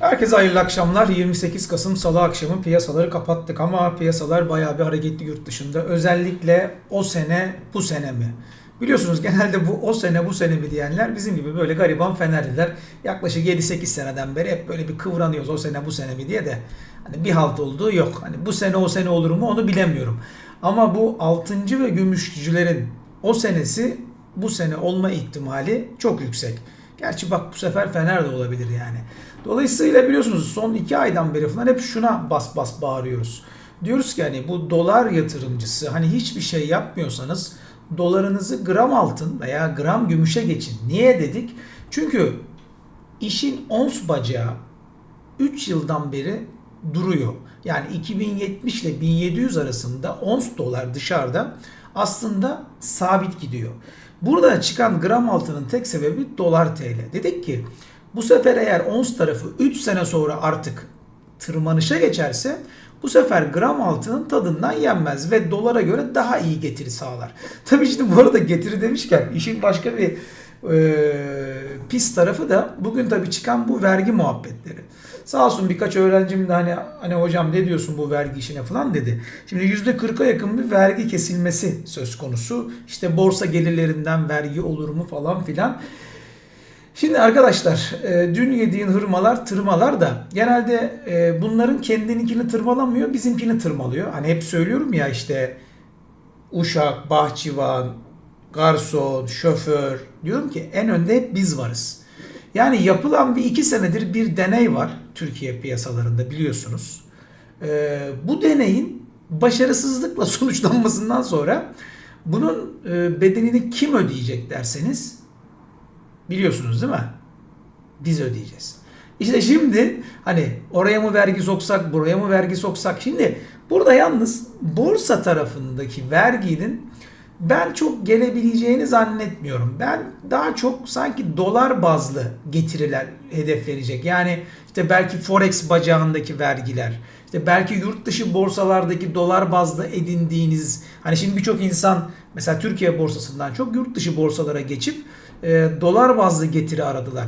Herkese hayırlı akşamlar. 28 Kasım Salı akşamı piyasaları kapattık ama piyasalar bayağı bir hareketli yurt dışında. Özellikle o sene bu sene mi? Biliyorsunuz genelde bu o sene bu sene mi diyenler bizim gibi böyle gariban Fenerliler. Yaklaşık 7-8 seneden beri hep böyle bir kıvranıyoruz o sene bu sene mi diye de. Hani bir halt olduğu yok. Hani bu sene o sene olur mu onu bilemiyorum. Ama bu altıncı ve gümüşçülerin o senesi bu sene olma ihtimali çok yüksek. Gerçi bak bu sefer Fener de olabilir yani. Dolayısıyla biliyorsunuz son iki aydan beri falan hep şuna bas bas bağırıyoruz. Diyoruz ki hani bu dolar yatırımcısı hani hiçbir şey yapmıyorsanız dolarınızı gram altın veya gram gümüşe geçin. Niye dedik? Çünkü işin ons bacağı 3 yıldan beri duruyor. Yani 2070 ile 1700 arasında ons dolar dışarıda aslında sabit gidiyor. Burada çıkan gram altının tek sebebi dolar TL. Dedik ki bu sefer eğer ons tarafı 3 sene sonra artık tırmanışa geçerse bu sefer gram altının tadından yenmez ve dolara göre daha iyi getiri sağlar. Tabii şimdi bu arada getiri demişken işin başka bir e, pis tarafı da bugün tabii çıkan bu vergi muhabbetleri. Sağ olsun birkaç öğrencim de hani, hani hocam ne diyorsun bu vergi işine falan dedi. Şimdi %40'a yakın bir vergi kesilmesi söz konusu. İşte borsa gelirlerinden vergi olur mu falan filan. Şimdi arkadaşlar e, dün yediğin hırmalar tırmalar da genelde e, bunların kendininkini tırmalamıyor bizimkini tırmalıyor. Hani hep söylüyorum ya işte uşak, bahçıvan, garson, şoför diyorum ki en önde hep biz varız. Yani yapılan bir iki senedir bir deney var Türkiye piyasalarında biliyorsunuz. E, bu deneyin başarısızlıkla sonuçlanmasından sonra bunun bedenini kim ödeyecek derseniz Biliyorsunuz değil mi? Biz ödeyeceğiz. İşte şimdi hani oraya mı vergi soksak, buraya mı vergi soksak. Şimdi burada yalnız borsa tarafındaki verginin ben çok gelebileceğini zannetmiyorum. Ben daha çok sanki dolar bazlı getiriler hedeflenecek. Yani işte belki forex bacağındaki vergiler, işte belki yurt dışı borsalardaki dolar bazlı edindiğiniz hani şimdi birçok insan mesela Türkiye borsasından çok yurt dışı borsalara geçip e, dolar bazlı getiri aradılar.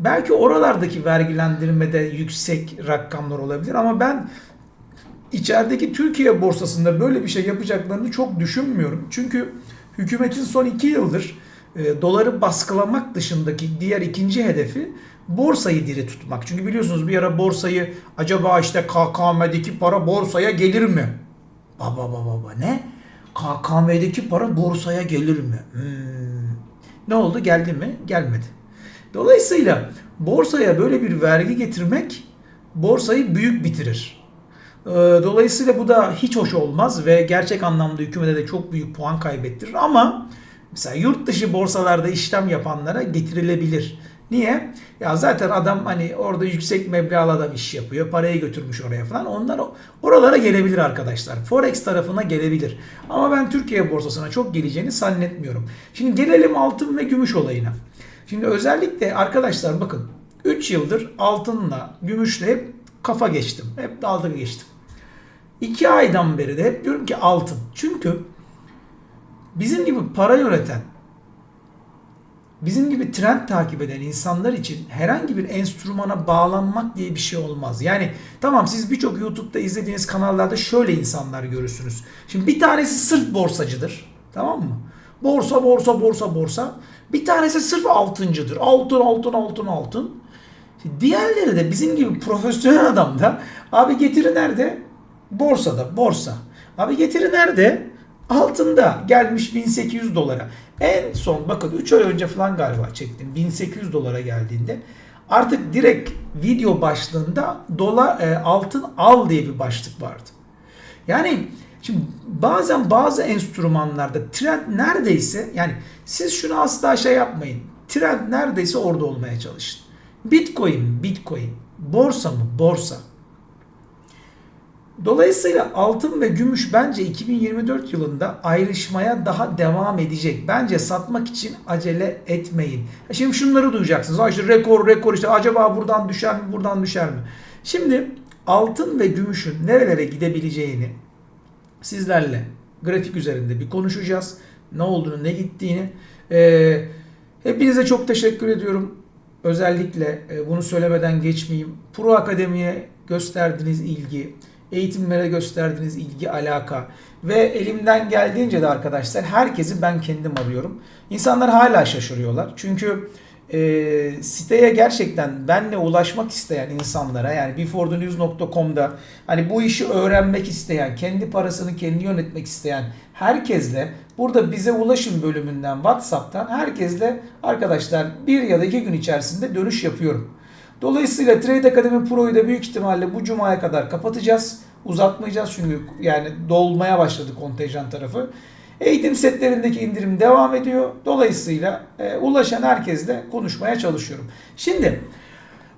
Belki oralardaki vergilendirmede yüksek rakamlar olabilir ama ben içerideki Türkiye borsasında böyle bir şey yapacaklarını çok düşünmüyorum. Çünkü hükümetin son iki yıldır e, doları baskılamak dışındaki diğer ikinci hedefi borsayı diri tutmak. Çünkü biliyorsunuz bir ara borsayı acaba işte KKM'deki para borsaya gelir mi? Baba baba baba ne? KKM'deki para borsaya gelir mi? Hmm. Ne oldu? Geldi mi? Gelmedi. Dolayısıyla borsaya böyle bir vergi getirmek borsayı büyük bitirir. Ee, dolayısıyla bu da hiç hoş olmaz ve gerçek anlamda hükümete de çok büyük puan kaybettirir ama mesela yurt dışı borsalarda işlem yapanlara getirilebilir. Niye? Ya zaten adam hani orada yüksek meblağlı adam iş yapıyor. Parayı götürmüş oraya falan. Onlar oralara gelebilir arkadaşlar. Forex tarafına gelebilir. Ama ben Türkiye borsasına çok geleceğini zannetmiyorum. Şimdi gelelim altın ve gümüş olayına. Şimdi özellikle arkadaşlar bakın 3 yıldır altınla, gümüşle hep kafa geçtim. Hep dalga geçtim. 2 aydan beri de hep diyorum ki altın. Çünkü bizim gibi para yöneten bizim gibi trend takip eden insanlar için herhangi bir enstrümana bağlanmak diye bir şey olmaz. Yani tamam siz birçok YouTube'da izlediğiniz kanallarda şöyle insanlar görürsünüz. Şimdi bir tanesi sırf borsacıdır. Tamam mı? Borsa, borsa, borsa, borsa. Bir tanesi sırf altıncıdır. Altın, altın, altın, altın. Diğerleri de bizim gibi profesyonel adam da abi getiri nerede? Borsada, borsa. Abi getiri nerede? Altında gelmiş 1800 dolara. En son bakın 3 ay önce falan galiba çektim. 1800 dolara geldiğinde artık direkt video başlığında dolar e, altın al diye bir başlık vardı. Yani şimdi bazen bazı enstrümanlarda trend neredeyse yani siz şunu asla şey yapmayın. Trend neredeyse orada olmaya çalışın. Bitcoin, Bitcoin. Borsa mı? Borsa. Dolayısıyla altın ve gümüş bence 2024 yılında ayrışmaya daha devam edecek. Bence satmak için acele etmeyin. Şimdi şunları duyacaksınız. Ha işte rekor rekor işte acaba buradan düşer mi buradan düşer mi? Şimdi altın ve gümüşün nerelere gidebileceğini sizlerle grafik üzerinde bir konuşacağız. Ne olduğunu ne gittiğini. Ee, hepinize çok teşekkür ediyorum. özellikle e, bunu söylemeden geçmeyeyim. Pro Akademi'ye gösterdiğiniz ilgi, eğitimlere gösterdiğiniz ilgi, alaka ve elimden geldiğince de arkadaşlar herkesi ben kendim arıyorum. İnsanlar hala şaşırıyorlar. Çünkü e, siteye gerçekten benle ulaşmak isteyen insanlara yani beforethenews.com'da hani bu işi öğrenmek isteyen, kendi parasını kendi yönetmek isteyen herkesle burada bize ulaşın bölümünden WhatsApp'tan herkesle arkadaşlar bir ya da iki gün içerisinde dönüş yapıyorum. Dolayısıyla Trade Academy Pro'yu da büyük ihtimalle bu cumaya kadar kapatacağız. Uzatmayacağız çünkü yani dolmaya başladı kontenjan tarafı. Eğitim setlerindeki indirim devam ediyor. Dolayısıyla e, ulaşan herkesle konuşmaya çalışıyorum. Şimdi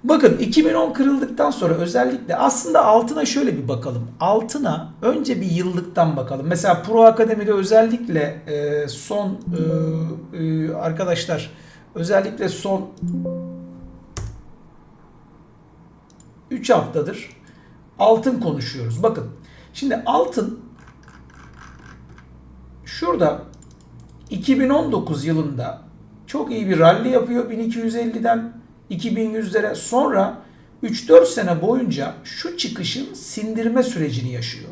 bakın 2010 kırıldıktan sonra özellikle aslında altına şöyle bir bakalım. Altına önce bir yıllıktan bakalım. Mesela Pro Akademi'de özellikle e, son e, e, arkadaşlar özellikle son 3 haftadır altın konuşuyoruz. Bakın şimdi altın şurada 2019 yılında çok iyi bir rally yapıyor 1250'den 2100'lere sonra 3-4 sene boyunca şu çıkışın sindirme sürecini yaşıyor.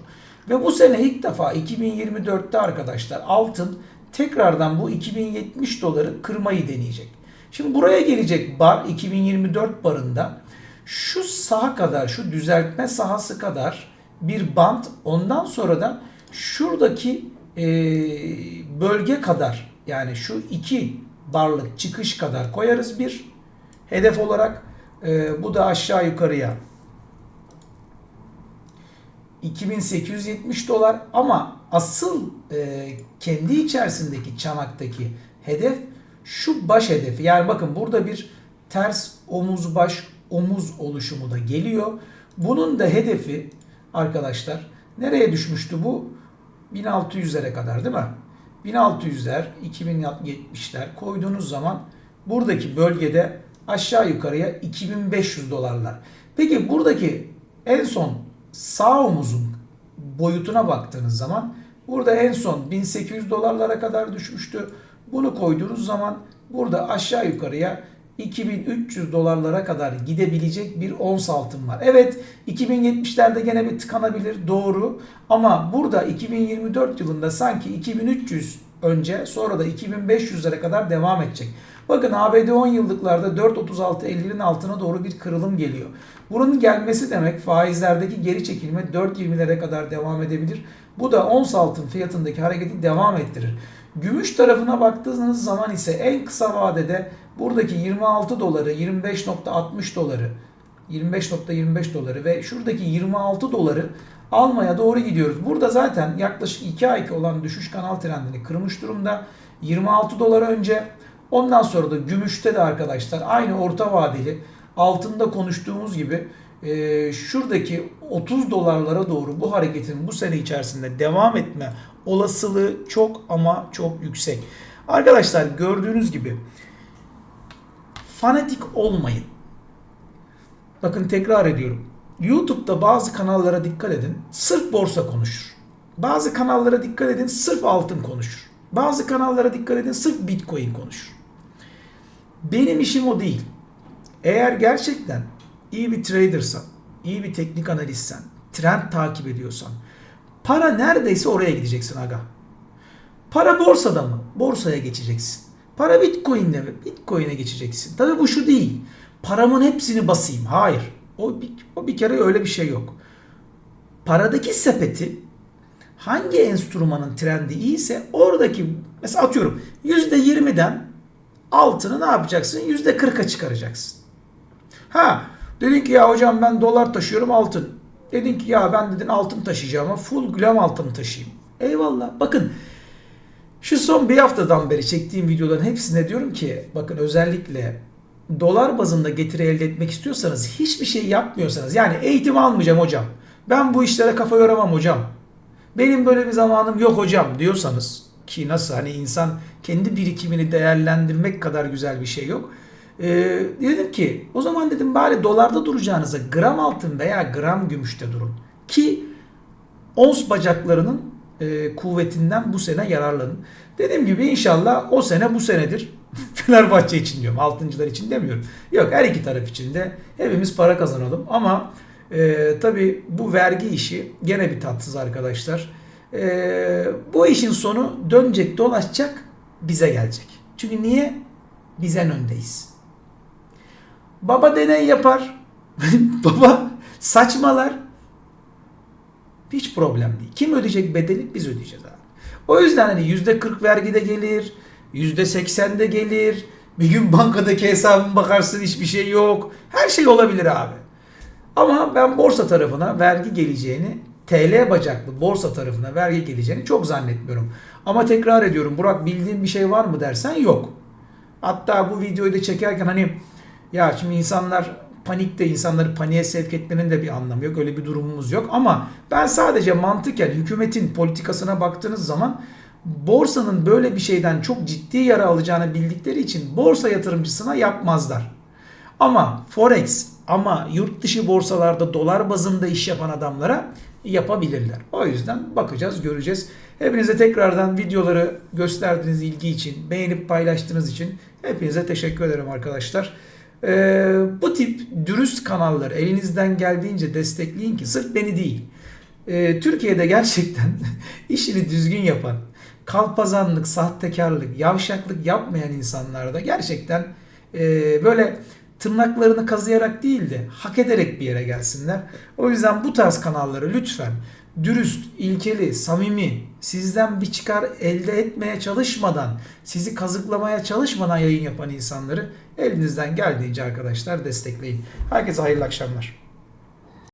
Ve bu sene ilk defa 2024'te arkadaşlar altın tekrardan bu 2070 doları kırmayı deneyecek. Şimdi buraya gelecek bar 2024 barında şu saha kadar şu düzeltme sahası kadar bir bant ondan sonra da şuradaki e, bölge kadar yani şu iki barlık çıkış kadar koyarız bir hedef olarak e, bu da aşağı yukarıya 2870 dolar ama asıl e, kendi içerisindeki çanaktaki hedef şu baş hedefi. Yani bakın burada bir ters omuz baş omuz oluşumu da geliyor. Bunun da hedefi arkadaşlar nereye düşmüştü bu? 1600'lere kadar değil mi? 1600'ler, 2070'ler koyduğunuz zaman buradaki bölgede aşağı yukarıya 2500 dolarlar. Peki buradaki en son sağ omuzun boyutuna baktığınız zaman burada en son 1800 dolarlara kadar düşmüştü. Bunu koyduğunuz zaman burada aşağı yukarıya 2300 dolarlara kadar gidebilecek bir ons altın var. Evet 2070'lerde gene bir tıkanabilir doğru ama burada 2024 yılında sanki 2300 önce sonra da 2500'lere kadar devam edecek. Bakın ABD 10 yıllıklarda 4.36.50'nin altına doğru bir kırılım geliyor. Bunun gelmesi demek faizlerdeki geri çekilme 4.20'lere kadar devam edebilir. Bu da ons altın fiyatındaki hareketi devam ettirir. Gümüş tarafına baktığınız zaman ise en kısa vadede buradaki 26 doları, 25.60 doları, 25.25 doları ve şuradaki 26 doları almaya doğru gidiyoruz. Burada zaten yaklaşık 2 ay olan düşüş kanal trendini kırmış durumda. 26 dolar önce ondan sonra da gümüşte de arkadaşlar aynı orta vadeli altında konuştuğumuz gibi e, şuradaki 30 dolarlara doğru bu hareketin bu sene içerisinde devam etme olasılığı çok ama çok yüksek. Arkadaşlar gördüğünüz gibi fanatik olmayın. Bakın tekrar ediyorum. YouTube'da bazı kanallara dikkat edin. Sırf borsa konuşur. Bazı kanallara dikkat edin. Sırf altın konuşur. Bazı kanallara dikkat edin. Sırf Bitcoin konuşur. Benim işim o değil. Eğer gerçekten iyi bir tradersan, iyi bir teknik analistsen, trend takip ediyorsan, para neredeyse oraya gideceksin aga. Para borsada mı? Borsaya geçeceksin. Para Bitcoin'de? Bitcoin'e geçeceksin. Tabii bu şu değil. Paramın hepsini basayım. Hayır. O bir, o bir kere öyle bir şey yok. Paradaki sepeti hangi enstrümanın trendi iyiyse oradaki mesela atıyorum %20'den altını ne yapacaksın? %40'a çıkaracaksın. Ha dedin ki ya hocam ben dolar taşıyorum altın. Dedin ki ya ben dedin altın taşıyacağım ama full gram altın taşıyayım. Eyvallah. Bakın şu son bir haftadan beri çektiğim videoların hepsinde diyorum ki bakın özellikle dolar bazında getiri elde etmek istiyorsanız hiçbir şey yapmıyorsanız yani eğitim almayacağım hocam. Ben bu işlere kafa yoramam hocam. Benim böyle bir zamanım yok hocam diyorsanız ki nasıl hani insan kendi birikimini değerlendirmek kadar güzel bir şey yok. Ee, dedim ki o zaman dedim bari dolarda duracağınıza gram altın veya gram gümüşte durun. Ki ons bacaklarının e, kuvvetinden bu sene yararlanın. Dediğim gibi inşallah o sene bu senedir. Fenerbahçe için diyorum. Altıncılar için demiyorum. Yok her iki taraf için de hepimiz para kazanalım. Ama e, tabii bu vergi işi gene bir tatsız arkadaşlar. E, bu işin sonu dönecek dolaşacak bize gelecek. Çünkü niye? Biz en öndeyiz. Baba deney yapar. Baba saçmalar. Hiç problem değil. Kim ödeyecek bedeli? Biz ödeyeceğiz abi. O yüzden hani yüzde 40 vergi de gelir, yüzde 80 de gelir. Bir gün bankadaki hesabına bakarsın hiçbir şey yok. Her şey olabilir abi. Ama ben borsa tarafına vergi geleceğini, TL bacaklı borsa tarafına vergi geleceğini çok zannetmiyorum. Ama tekrar ediyorum Burak bildiğin bir şey var mı dersen yok. Hatta bu videoyu da çekerken hani ya şimdi insanlar panikte insanları paniğe sevk etmenin de bir anlamı yok. Öyle bir durumumuz yok. Ama ben sadece mantıken hükümetin politikasına baktığınız zaman borsanın böyle bir şeyden çok ciddi yara alacağını bildikleri için borsa yatırımcısına yapmazlar. Ama forex ama yurt dışı borsalarda dolar bazında iş yapan adamlara yapabilirler. O yüzden bakacağız, göreceğiz. Hepinize tekrardan videoları gösterdiğiniz ilgi için, beğenip paylaştığınız için hepinize teşekkür ederim arkadaşlar. Ee, bu tip dürüst kanalları elinizden geldiğince destekleyin ki sırf beni değil. Ee, Türkiye'de gerçekten işini düzgün yapan, kalpazanlık, sahtekarlık, yavşaklık yapmayan insanlarda gerçekten e, böyle tırnaklarını kazıyarak değil de hak ederek bir yere gelsinler. O yüzden bu tarz kanalları lütfen dürüst, ilkeli, samimi, sizden bir çıkar elde etmeye çalışmadan, sizi kazıklamaya çalışmadan yayın yapan insanları elinizden geldiğince arkadaşlar destekleyin. Herkese hayırlı akşamlar.